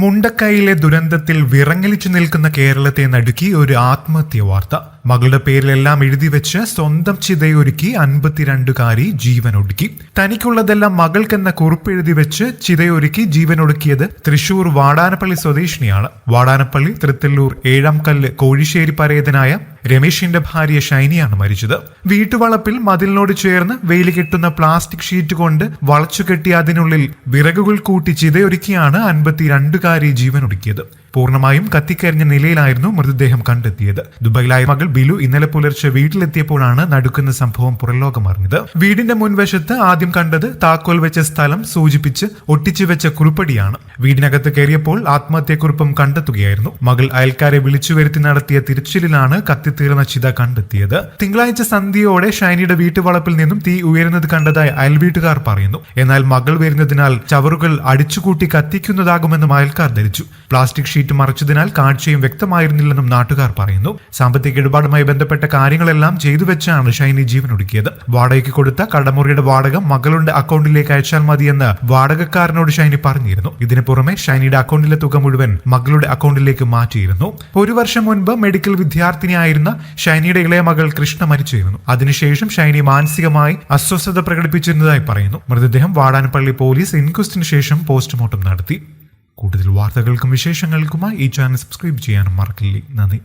മുണ്ടക്കൈയിലെ ദുരന്തത്തിൽ വിറങ്ങലിച്ചു നിൽക്കുന്ന കേരളത്തെ നടുക്കി ഒരു ആത്മഹത്യ വാർത്ത. മകളുടെ പേരിലെല്ലാം എഴുതി വെച്ച് സ്വന്തം ചിതയൊരുക്കി അൻപത്തിരണ്ടുകാരി ജീവനൊടുക്കി. തനിക്കുള്ളതെല്ലാം മകൾക്കെന്ന കുറിപ്പെഴുതി വെച്ച് ചിതയൊരുക്കി ജീവൻ ഒടുക്കിയത് തൃശൂർ വാടാനപ്പള്ളി സ്വദേശിനിയാണ്. വാടാനപ്പള്ളി തൃത്തല്ലൂർ ഏഴാം കല്ല് കോഴിശ്ശേരി പരേതനായ രമേശിന്റെ ഭാര്യ ഷൈനിയാണ് മരിച്ചത്. വീട്ടുവളപ്പിൽ മതിലിനോട് ചേർന്ന് വെയിൽ കെട്ടുന്ന പ്ലാസ്റ്റിക് ഷീറ്റ് കൊണ്ട് വളച്ചു കെട്ടി അതിനുള്ളിൽ വിറകുകൾ കൂട്ടി ചിതയൊരുക്കിയാണ് അൻപത്തിരണ്ടുകാരി ജീവനൊടുക്കിയത്. പൂർണമായും കത്തിക്കരിഞ്ഞ നിലയിലായിരുന്നു മൃതദേഹം കണ്ടെത്തിയത്. ദുബൈയിലായ മകൾ ബിലു ഇന്നലെ പുലർച്ചെ വീട്ടിലെത്തിയപ്പോഴാണ് നടുക്കുന്ന സംഭവം പുറലോകമറിഞ്ഞത്. വീടിന്റെ മുൻവശത്ത് ആദ്യം കണ്ടത് താക്കോൽ വെച്ച സ്ഥലം സൂചിപ്പിച്ച് ഒട്ടിച്ചു വെച്ച കുറിപ്പടിയാണ്. വീടിനകത്ത് കയറിയപ്പോൾ ആത്മഹത്യക്കുറിപ്പും കണ്ടെത്തുകയായിരുന്നു. മകൾ അയൽക്കാരെ വിളിച്ചു വരുത്തി നടത്തിയ തിരച്ചിലിലാണ് കത്തിത്തീർന്ന ചിത കണ്ടെത്തിയത്. തിങ്കളാഴ്ച സന്ധ്യയോടെ ഷൈനിയുടെ വീട്ടുവളപ്പിൽ നിന്നും തീ ഉയരുന്നത് കണ്ടതായി അയൽവീട്ടുകാർ പറയുന്നു. എന്നാൽ മകൾ വരുന്നതിനാൽ ചവറുകൾ അടിച്ചുകൂട്ടി കത്തിക്കുന്നതാകുമെന്നും അയൽക്കാർ ധരിച്ചു. പ്ലാസ്റ്റിക് ഷീറ്റ് മറച്ചതിനാൽ കാഴ്ചയും വ്യക്തമായിരുന്നില്ലെന്നും നാട്ടുകാർ പറയുന്നു. സാമ്പത്തിക ഇടപാടുമായി ബന്ധപ്പെട്ട കാര്യങ്ങളെല്ലാം ചെയ്തു വെച്ചാണ് ഷൈനി ജീവനൊടുക്കിയത്. വാടകയ്ക്ക് കൊടുത്ത കടമുറിയുടെ വാടക മകളുടെ അക്കൗണ്ടിലേക്ക് അയച്ചാൽ മതിയെന്ന് വാടകക്കാരനോട് ഷൈനി പറഞ്ഞിരുന്നു. ഇതിനു പുറമെ ഷൈനിയുടെ അക്കൗണ്ടിലെ തുക മുഴുവൻ മകളുടെ അക്കൗണ്ടിലേക്ക് മാറ്റിയിരുന്നു. ഒരു വർഷം മുൻപ് മെഡിക്കൽ വിദ്യാർത്ഥിനിയായിരുന്ന ഷൈനിയുടെ ഇളയ മകൾ കൃഷ്ണ മരിച്ചിരുന്നു. അതിനുശേഷം ഷൈനി മാനസികമായി അസ്വസ്ഥത പ്രകടിപ്പിച്ചിരുന്നതായി പറയുന്നു. മൃതദേഹം വാടാനപ്പള്ളി പോലീസ് ഇൻക്വസ്റ്റിന് ശേഷം പോസ്റ്റ്മോർട്ടം നടത്തി. കൂടുതൽ വാർത്തകൾക്കും വിശേഷങ്ങൾക്കുമായി ഈ ചാനൽ സബ്സ്ക്രൈബ് ചെയ്യാനും മറക്കില്ലേ. നന്ദി.